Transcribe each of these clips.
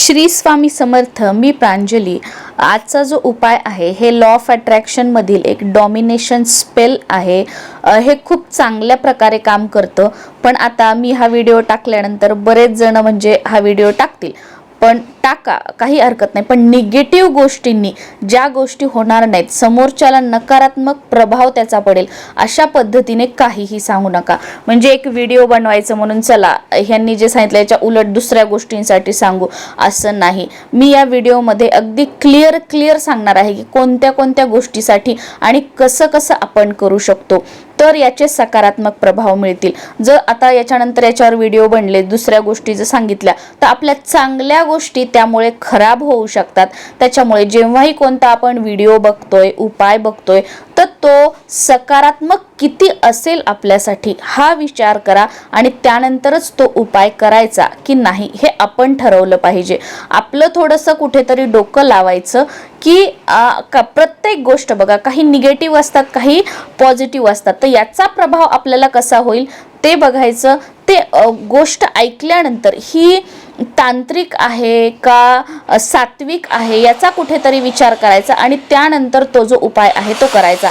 श्री स्वामी समर्थ मी प्रांजली. आजचा जो उपाय आहे हे लॉ ऑफ अट्रॅक्शनमधील एक डॉमिनेशन स्पेल आहे. हे खूप चांगल्या प्रकारे काम करतं. पण आता मी हा व्हिडिओ टाकल्यानंतर बरेच जण म्हणजे हा व्हिडिओ टाकतील. पण टाका काही हरकत नाही. पण निगेटिव्ह गोष्टींनी ज्या गोष्टी होणार नाहीत समोरच्याला नकारात्मक प्रभाव त्याचा पडेल अशा पद्धतीने काहीही सांगू नका. म्हणजे एक व्हिडिओ बनवायचं म्हणून चला ह्यांनी जे सांगितलं याच्या उलट दुसऱ्या गोष्टींसाठी सांगू असं नाही. मी या व्हिडिओमध्ये अगदी क्लिअर क्लिअर सांगणार आहे की कोणत्या कोणत्या गोष्टीसाठी आणि कसं कसं आपण करू शकतो. तर याचे सकारात्मक प्रभाव मिळतील. जर आता याच्यानंतर याच्यावर व्हिडिओ बनले दुसऱ्या गोष्टी जर सांगितल्या तर आपल्या चांगल्या गोष्टी त्यामुळे खराब होऊ शकतात. त्याच्यामुळे जेव्हाही कोणता आपण व्हिडिओ बघतोय उपाय बघतोय तर तो सकारात्मक किती असेल आपल्यासाठी हा विचार करा आणि त्यानंतरच तो उपाय करायचा की नाही हे आपण ठरवलं पाहिजे. आपलं थोडंसं कुठेतरी डोकं लावायचं की का प्रत्येक गोष्ट बघा काही निगेटिव्ह असतात काही पॉझिटिव्ह असतात. तर याचा प्रभाव आपल्याला कसा होईल ते बघायचं. ते गोष्ट ऐकल्यानंतर ही तांत्रिक आहे का सात्विक आहे याचा कुठेतरी विचार करायचा आणि त्यानंतर तो जो उपाय आहे तो करायचा.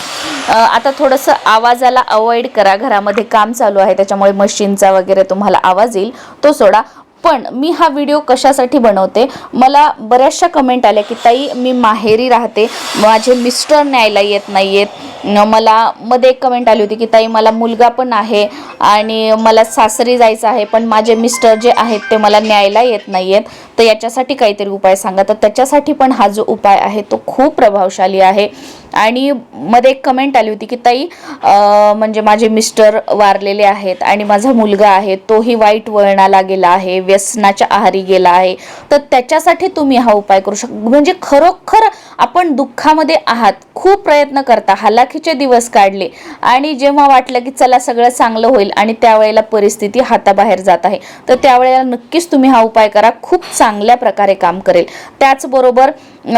आता थोडंसं आवाजाला अवॉइड करा. घरामध्ये काम चालू आहे त्याच्यामुळे मशीनचा वगैरे तुम्हाला आवाज येईल तो सोडा. पण मी हा व्हिडिओ कशासाठी बनवते? मला बऱ्याचशा कमेंट आल्या की ताई मी माहेरी राहते. माझे मिस्टर न्यायला येत नाही आहेत मला मध्ये एक कमेंट आली होती की ताई मला मुलगा पण आहे आणि मला सासरी जायचं आहे पण माझे मिस्टर जे आहेत ते मला न्यायला येत नाही आहेत तर याच्यासाठी काहीतरी उपाय सांगा. तर त्याच्यासाठी पण हा जो उपाय आहे तो खूप प्रभावशाली आहे. आणि मध्ये एक कमेंट आली होती की ताई म्हणजे माझे मिस्टर वारलेले आहेत आणि माझा मुलगा आहे तोही वाईट वळणाला गेला आहे व्यसनाच्या आहारी गेला आहे. तर त्याच्यासाठी तुम्ही हा उपाय करू शकता म्हणजे खरोखर आपण दुःखामध्ये आहात खूप प्रयत्न करता हालाखीचे दिवस काढले आणि जेव्हा वाटलं की चला सगळं चांगलं होईल आणि त्यावेळेला परिस्थिती हाताबाहेर जात आहे. तर त्यावेळेला नक्कीच तुम्ही हा उपाय करा खूप चांगल्या प्रकारे काम करेल. त्याचबरोबर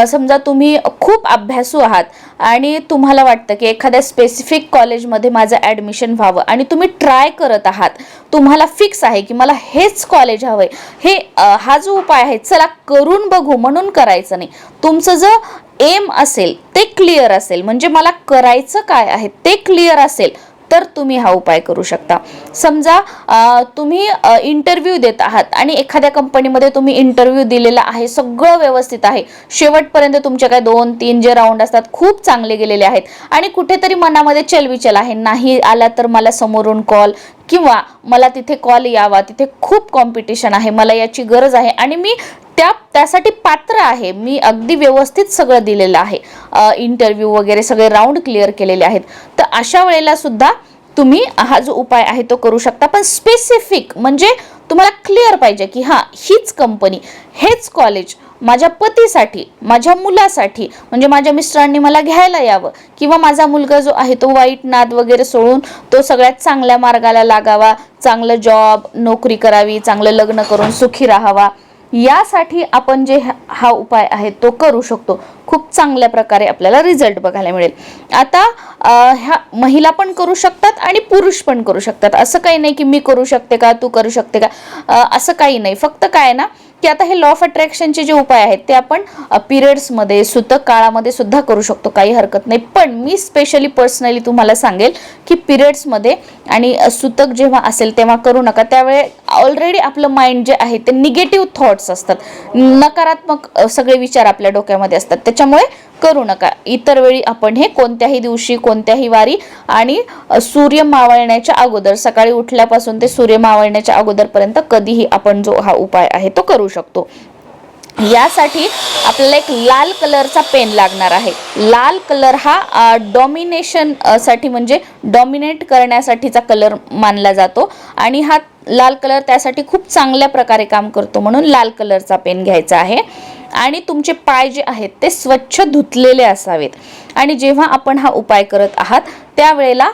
समजा तुम्ही खूप अभ्यासू आहात आणि तुम्हाला वाटतं की एखाद्या स्पेसिफिक कॉलेजमध्ये माझं ॲडमिशन व्हावं आणि तुम्ही ट्राय करत आहात तुम्हाला फिक्स आहे की मला हेच कॉलेज हवंय. हे हा जो उपाय आहे चला करून बघू म्हणून करायचं नाही. तुमचं जर एम असेल ते क्लिअर असेल म्हणजे मला करायचं काय आहे ते क्लिअर असेल तर तुम्ही हा उपाय करू शकता. समजा तुम्ही इंटरव्ह्यू देत आहात आणि एखाद्या कंपनीमध्ये तुम्ही इंटरव्ह्यू दिलेला आहे सगळं व्यवस्थित आहे. शेवटपर्यंत तुमचे काय दोन तीन जे राऊंड असतात खूप चांगले गेलेले आहेत. आणि कुठेतरी मनामध्ये चलविचल आहे नाही आला तर मला समोरून कॉल किंवा मला तिथे कॉल यावा तिथे खूप कॉम्पिटिशन आहे मला याची गरज आहे. आणि मी त्या त्यासाठी पात्र आहे. मी अगदी व्यवस्थित सगळं दिलेलं आहे. इंटरव्ह्यू वगैरे सगळे राऊंड क्लिअर केलेले आहेत. तर अशा वेळेला सुद्धा तुम्ही हा जो उपाय आहे तो करू शकता. पण स्पेसिफिक म्हणजे तुम्हाला क्लिअर पाहिजे की हां हीच कंपनी हेच कॉलेज माझ्या पतीसाठी माझ्या मुलासाठी म्हणजे माझ्या मिस्टरांनी मला घ्यायला यावं किंवा माझा मुलगा जो आहे तो वाईट नाद वगैरे सोडून तो सगळ्यात चांगल्या मार्गाला लागावा चांगलं जॉब नोकरी करावी चांगलं लग्न करून सुखी राहावा. यासाठी आपण जे हा- उपाय आहे तो करू शकतो. खूप चांगल्या प्रकारे आपल्याला रिझल्ट बघायला मिळेल. आता ह्या महिला पण करू शकतात आणि पुरुष पण करू शकतात. असं काही नाही की मी करू शकते का तू करू शकते का? असं काही नाही. फक्त काय आहे ना की आता हे लॉ ऑफ अट्रॅक्शनचे जे उपाय आहेत ते आपण पिरियड्समध्ये सुतक काळामध्ये सुद्धा करू शकतो काही हरकत नाही. पण मी स्पेशली पर्सनली तुम्हाला सांगेल की पिरियड्समध्ये आणि सुतक जेव्हा असेल तेव्हा करू नका. त्यावेळे ऑलरेडी आपलं माइंड जे आहे ते निगेटिव्ह थॉट्स असतात. नकारात्मक सगळे विचार आपल्या डोक्यामध्ये असतात. त्याच्यामुळे करू नका. इतर वेळी आपण हे कोणत्याही दिवशी कोणत्याही वारी आणि सूर्य मावळण्याच्या अगोदर सकाळी उठल्यापासून ते सूर्य मावळण्याच्या अगोदरपर्यंत कधीही आपण जो हा उपाय आहे तो करू शकतो. यासाठी आपल्याला एक लाल कलरचा पेन लागणार आहे. लाल कलर हा डॉमिनेशनसाठी म्हणजे डॉमिनेट करण्यासाठीचा कलर मानला जातो आणि हा लाल कलर त्यासाठी खूप चांगल्या प्रकारे काम करतो म्हणून लाल कलरचा पेन घ्यायचा आहे. आणि तुमचे पाय जे आहेत ते स्वच्छ धुतलेले असावेत. आणि जेव्हा आपण हा उपाय करत आहात त्यावेळेला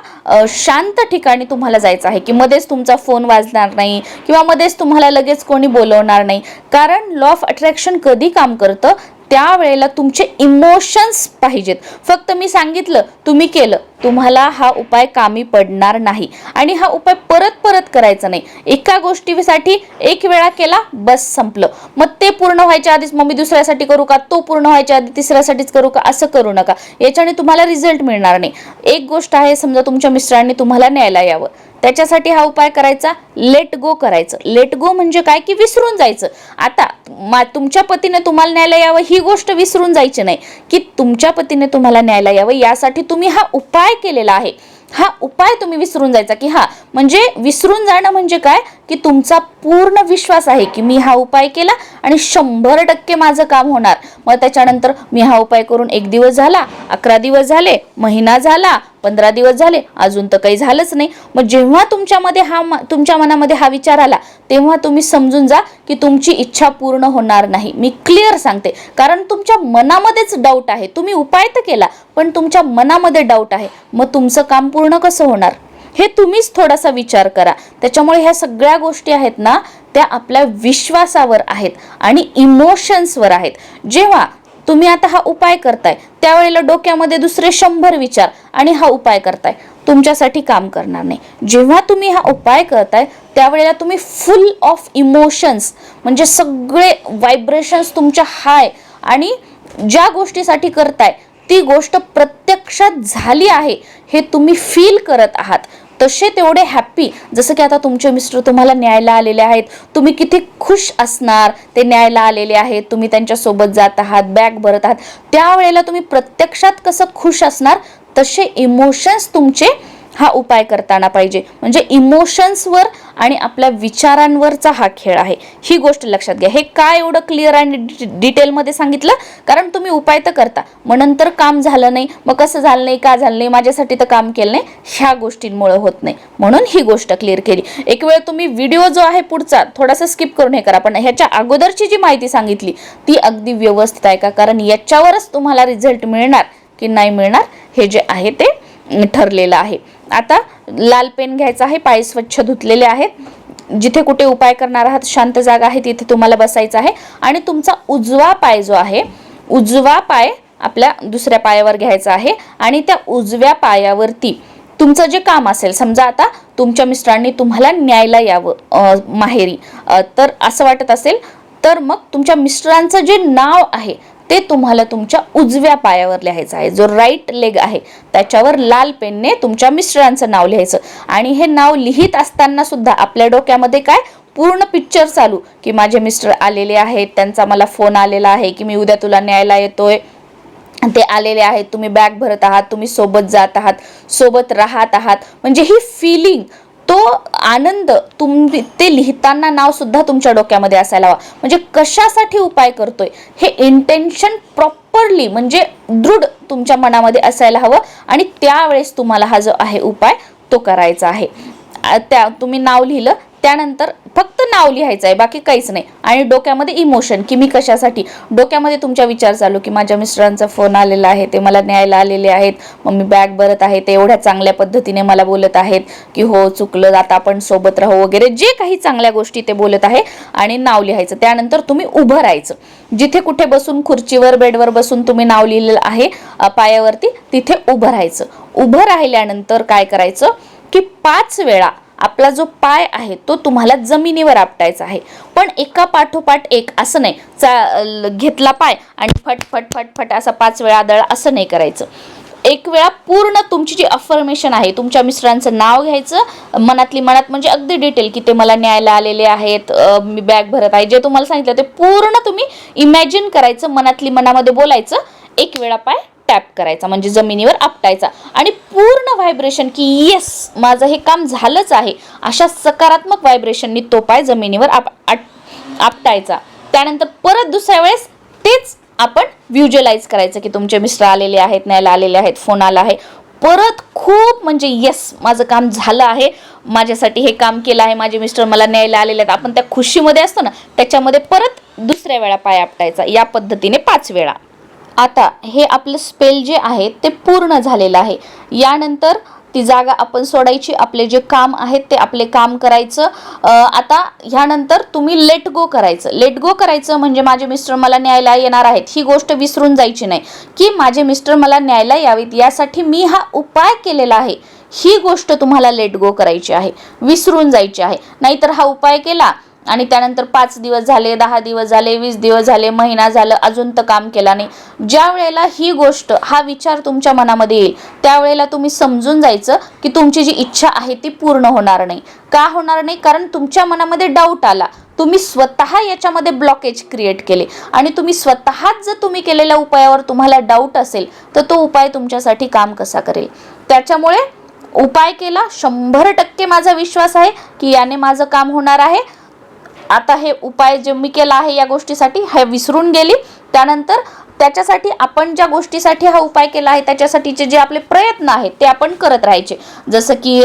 शांत ठिकाणी तुम्हाला जायचं आहे की मध्येच तुमचा फोन वाजणार नाही किंवा मध्येच तुम्हाला लगेच कोणी बोलवणार नाही. कारण लॉ ऑफ अट्रॅक्शन कधी काम करतं? त्यावेळेला तुमचे इमोशन्स पाहिजेत. फक्त मी सांगितलं तुम्ही केलं. तुम्हाला हा उपाय कामी पडणार नाही. आणि हा उपाय परत परत करायचा नाही. एका गोष्टीसाठी एक वेळा केला बस संपलं. मग ते पूर्ण व्हायच्या आधीच मग मी दुसऱ्यासाठी करू का? तो पूर्ण व्हायच्या आधी तिसऱ्यासाठीच करू का? असं करू नका. याच्याने तुम्हाला रिझल्ट मिळणार नाही. एक गोष्ट आहे समजा तुमच्या मिस्टरांनी तुम्हाला न्यायला यावं. त्याच्यासाठी हा उपाय करायचा लेट गो करायचं. लेट गो म्हणजे काय? की विसरून जायचं. आता मा तुमच्या पतीने तुम्हाला न्यायला यावं ही गोष्ट विसरून जायची नाही. की तुमच्या पतीने तुम्हाला न्यायला यावं यासाठी तुम्ही हा उपाय केलेला आहे. हा उपाय तुम्ही विसरून जायचा की हा म्हणजे विसरून जाणं म्हणजे काय? की तुमचा पूर्ण विश्वास आहे की मी हा उपाय केला आणि शंभर टक्के माझं काम होणार. मग त्याच्यानंतर मी हा उपाय करून एक दिवस झाला अकरा दिवस झाले महिना झाला पंधरा दिवस झाले अजून तर काही झालंच नाही. मग जेव्हा तुमच्यामध्ये हा तुमच्या मनामध्ये हा विचार आला तेव्हा तुम्ही समजून जा की तुमची इच्छा पूर्ण होणार नाही. मी क्लिअर सांगते. कारण तुमच्या मनामध्येच डाऊट आहे. तुम्ही उपाय तर केला पण तुमच्या मनामध्ये डाऊट आहे. मग तुमचं काम पूर्ण कसं होणार? हे तुम्हीच थोडासा विचार करा. त्याच्यामुळे ह्या सगळ्या गोष्टी आहेत ना त्या आपल्या विश्वासावर आहेत आणि इमोशन्सवर आहेत. जेव्हा तुम्ही आता हा उपाय करताय. त्यावेळेला डोक्यामध्ये दुसरे शंभर विचार आणि हा उपाय करताय. तुमच्यासाठी काम करणार नाही. जेव्हा तुम्ही हा उपाय करताय त्यावेळेला तुम्ही फुल ऑफ इमोशन्स म्हणजे सगळे व्हायब्रेशन्स तुमच्या हाय आणि ज्या गोष्टीसाठी करताय ती गोष्ट प्रत्यक्षात झाली आहे हे तुम्ही फील करत आहात. तसे तेवढे हॅप्पी जसं की आता तुमचे मिस्टर तुम्हाला न्यायला आलेले आहेत. तुम्ही किती खुश असणार ते न्यायला आलेले आहेत. तुम्ही त्यांच्यासोबत जात आहात बॅग भरत आहात. त्यावेळेला तुम्ही प्रत्यक्षात कसं खुश असणार तसे इमोशन्स तुमचे हा उपाय करताना पाहिजे. म्हणजे इमोशन्सवर आणि आपल्या विचारांवरचा हा खेळ आहे. ही गोष्ट लक्षात घ्या. हे काय एवढं क्लिअर आणि डिटेलमध्ये सांगितलं? कारण तुम्ही उपाय तर करता. मग नंतर काम झालं नाही. मग कसं झालं नाही? का झालं नाही? माझ्यासाठी तर काम केलं नाही. ह्या गोष्टींमुळे होत नाही. म्हणून ही गोष्ट क्लिअर केली. एक वेळ तुम्ही व्हिडिओ जो आहे पुढचा थोडासा स्किप करून हे करा. पण ह्याच्या अगोदरची जी माहिती सांगितली ती अगदी व्यवस्थित आहे का? कारण याच्यावरच तुम्हाला रिझल्ट मिळणार की नाही मिळणार हे जे आहे ते ठरलेलं आहे. आता लाल पेन घ्यायचा आहे पाय स्वच्छ धुतलेले आहेत. जिथे कुठे उपाय करणार आहात शांत जागा आहे तिथे तुम्हाला बसायचं आहे. आणि तुमचा उजवा पाय जो आहे उजवा पाय आपल्या दुसऱ्या पायावर घ्यायचा आहे. आणि त्या उजव्या पायावरती तुमचं जे काम असेल समजा आता तुमच्या मिस्टरांनी तुम्हाला न्यायला यावं माहेरी. तर असं वाटत असेल तर मग तुमच्या मिस्टरांचं जे नाव आहे ते तुम्हाला तुमच्या उजव्या पायावर लिहायचं आहे. जो राईट लेग आहे त्याच्यावर लाल पेनने तुमच्या मिस्टरांचं नाव लिहायचं. आणि हे नाव लिहित असताना सुद्धा आपल्या डोक्यामध्ये काय? पूर्ण पिक्चर चालू. की माझे मिस्टर आलेले आहेत त्यांचा मला फोन आलेला आहे की मी उद्या तुला न्यायला येतोय. ते आलेले आहेत तुम्ही बॅग भरत आहात तुम्ही सोबत जात आहात सोबत राहत आहात. म्हणजे ही फिलिंग तो आनंद तुम्ही ते लिहिताना नाव सुद्धा तुमच्या डोक्यामध्ये असायला हवा. म्हणजे कशासाठी उपाय करतोय? हे इंटेन्शन प्रॉपरली म्हणजे दृढ तुमच्या मनामध्ये असायला हवं आणि त्यावेळेस तुम्हाला हा जो आहे उपाय तो करायचा आहे. त्या तुम्ही नाव लिहिलं त्यानंतर फक्त नाव लिहायचं आहे बाकी काहीच नाही. आणि डोक्यामध्ये इमोशन की मी कशासाठी? डोक्यामध्ये तुमच्या विचार चालू की माझ्या मिस्टरांचा फोन आलेला आहे ते मला न्यायला आलेले आहेत मग मी बॅग भरत आहे ते एवढ्या चांगल्या पद्धतीने मला बोलत आहेत की हो चुकलं आता आपण सोबत राहू वगैरे जे काही चांगल्या गोष्टी ते बोलत आहे आणि नाव लिहायचं. त्यानंतर तुम्ही उभं राहायचं. जिथे कुठे बसून खुर्चीवर बेडवर बसून तुम्ही नाव लिहिलेलं आहे पायावरती तिथे उभं राहायचं. उभं राहिल्यानंतर काय करायचं की पाच वेळा आपला जो पाय आहे तो तुम्हाला जमिनीवर आपटायचा आहे. पण एका पाठोपाठ एक असं नाही. चा ल- घेतला पाय आणि फट फट फट फट असा पाच वेळा आदळ असं नाही करायचं. एक वेळा पूर्ण तुमची जी अफर्मेशन आहे तुमच्या मिस्टरांचं नाव घ्यायचं. मनातली मनात म्हणजे अगदी डिटेल की ते मला न्यायला आलेले आहेत. मी बॅग भरत आहे. जे तुम्हाला सांगितलं ते पूर्ण तुम्ही इमॅजिन करायचं मनातली मनामध्ये बोलायचं. एक वेळा पाय टॅप करायचा म्हणजे जमिनीवर आपटायचा. आणि पूर्ण व्हायब्रेशन की येस माझं हे काम झालंच आहे. अशा सकारात्मक व्हायब्रेशननी तो पाय जमिनीवर आप आपटायचा. त्यानंतर परत दुसऱ्या वेळेस तेच आपण व्ह्युज्युअलाइज करायचं की तुमचे मिस्टर आलेले आहेत न्यायला आलेले आहेत फोन आला आहे. परत खूप म्हणजे येस माझं काम झालं आहे. माझ्यासाठी हे काम केलं आहे. माझे मिस्टर मला न्यायला आलेले आहेत. आपण त्या खुशीमध्ये असतो ना त्याच्यामध्ये परत दुसऱ्या वेळा पाय आपटायचा. या पद्धतीने पाच वेळा. आता हे आपलं स्पेल जे आहे ते पूर्ण झालेलं आहे. यानंतर ती जागा आपण सोडायची आपले जे काम आहेत ते आपले काम करायचं. आता ह्यानंतर तुम्ही लेट गो करायचं. लेट गो करायचं म्हणजे माझे मिस्टर मला न्यायला येणार आहेत. ही गोष्ट विसरून जायची नाही. की माझे मिस्टर मला न्यायला यावीत यासाठी मी हा उपाय केलेला आहे. ही गोष्ट तुम्हाला लेट गो करायची आहे. विसरून जायची आहे. नाहीतर हा उपाय केला आणि त्यानंतर पाच दिवस झाले दहा दिवस झाले वीस दिवस झाले महिना झालं अजून तर काम केला नाही. ज्या वेळेला ही गोष्ट हा विचार तुमच्या मनामध्ये येईल त्यावेळेला तुम्ही समजून जायचं की तुमची जी इच्छा आहे ती पूर्ण होणार नाही. का होणार नाही? कारण तुमच्या मनामध्ये डाऊट आला. तुम्ही स्वतः याच्यामध्ये ब्लॉकेज क्रिएट केले. आणि तुम्ही स्वतःच जर तुम्ही केलेल्या उपायावर तुम्हाला डाऊट असेल तर तो उपाय तुमच्यासाठी काम कसा करेल? त्याच्यामुळे उपाय केला शंभर टक्के माझा विश्वास आहे की याने माझं काम होणार आहे. आता हे उपाय जे मी केला आहे या गोष्टीसाठी हे विसरून गेली. त्यानंतर त्याच्यासाठी आपण ज्या गोष्टीसाठी हा उपाय केला आहे त्याच्यासाठीचे जे आपले प्रयत्न आहेत ते आपण करत राहायचे. जसं की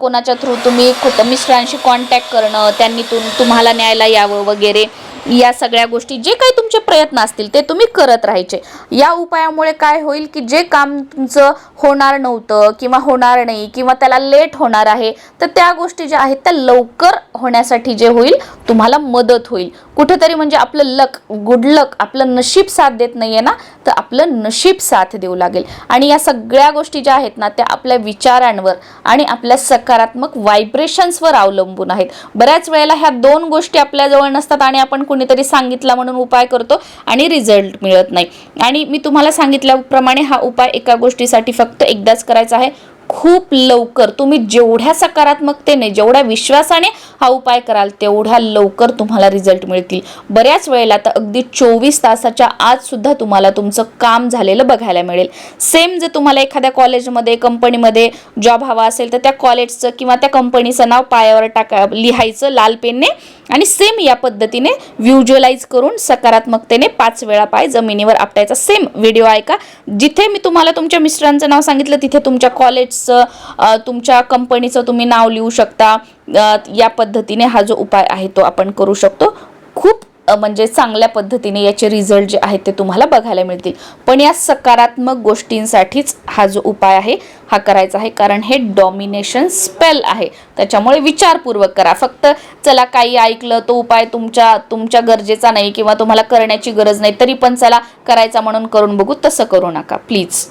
कोणाच्या थ्रू तुम्ही कुठं मिस्टरांशी कॉन्टॅक्ट करणं त्यांनी तुम तुम्हाला न्यायला यावं वगैरे या सगळ्या गोष्टी जे काही तुमचे प्रयत्न असतील ते तुम्ही करत राहायचे. या उपायामुळे काय होईल की जे काम तुमचं होणार नव्हतं किंवा होणार नाही किंवा त्याला लेट होणार आहे तर त्या गोष्टी ज्या आहेत त्या लवकर होण्यासाठी जे होईल तुम्हाला मदत होईल. कुठेतरी म्हणजे आपलं लक गुड लक आपलं नशीब साथ देत नाहीये ना तर आपलं नशीब साथ देऊ लागेल. आणि या सगळ्या गोष्टी ज्या आहेत ना त्या आपल्या विचारांवर आणि आपल्या सकारात्मक व्हायब्रेशन्सवर अवलंबून आहेत. बऱ्याच वेळेला ह्या दोन गोष्टी आपल्याजवळ नसतात आणि आपण कुणीतरी सांगितला म्हणून उपाय करतो आणि रिझल्ट मिळत नाही. आणि मी तुम्हाला सांगितल्याप्रमाणे हा उपाय एका गोष्टीसाठी फक्त एकदाच करायचा आहे. खूप लवकर तुम्ही जेवढ्या सकारात्मकतेने जेवढ्या विश्वासाने हा उपाय कराल तेवढ्या लवकर तुम्हाला रिझल्ट मिळतील. बऱ्याच वेळेला तर अगदी चोवीस तासाच्या आजसुद्धा तुम्हाला तुमचं काम झालेलं बघायला मिळेल. सेम जर तुम्हाला एखाद्या कॉलेजमध्ये कंपनीमध्ये जॉब हवा असेल तर त्या कॉलेजचं किंवा त्या कंपनीचं नाव पायावर टाका लिहायचं लाल पेनने आणि सेम या पद्धतीने व्ह्युज्युअलाइज करून सकारात्मकतेने पाच वेळा पाय जमिनीवर आपटायचा. सेम व्हिडिओ ऐका जिथे मी तुम्हाला तुमच्या मिस्टरांचं नाव सांगितलं तिथे तुमच्या कॉलेजचं तुमच्या कंपनीचं तुम्ही नाव लिहू शकता. या पद्धतीने हा जो उपाय आहे तो आपण करू शकतो. म्हणजे चांगल्या पद्धतीने याचे रिझल्ट जे आहेत ते तुम्हाला बघायला मिळतील. पण या सकारात्मक गोष्टींसाठीच हा जो उपाय आहे हा करायचा आहे. कारण हे डॉमिनेशन स्पेल आहे. त्याच्यामुळे विचारपूर्वक करा. फक्त चला काही ऐकलं तो उपाय तुमच्या तुमच्या गरजेचा नाही किंवा तुम्हाला करण्याची गरज नाही तरी पण चला करायचा म्हणून करून बघू तसं करू नका. प्लीज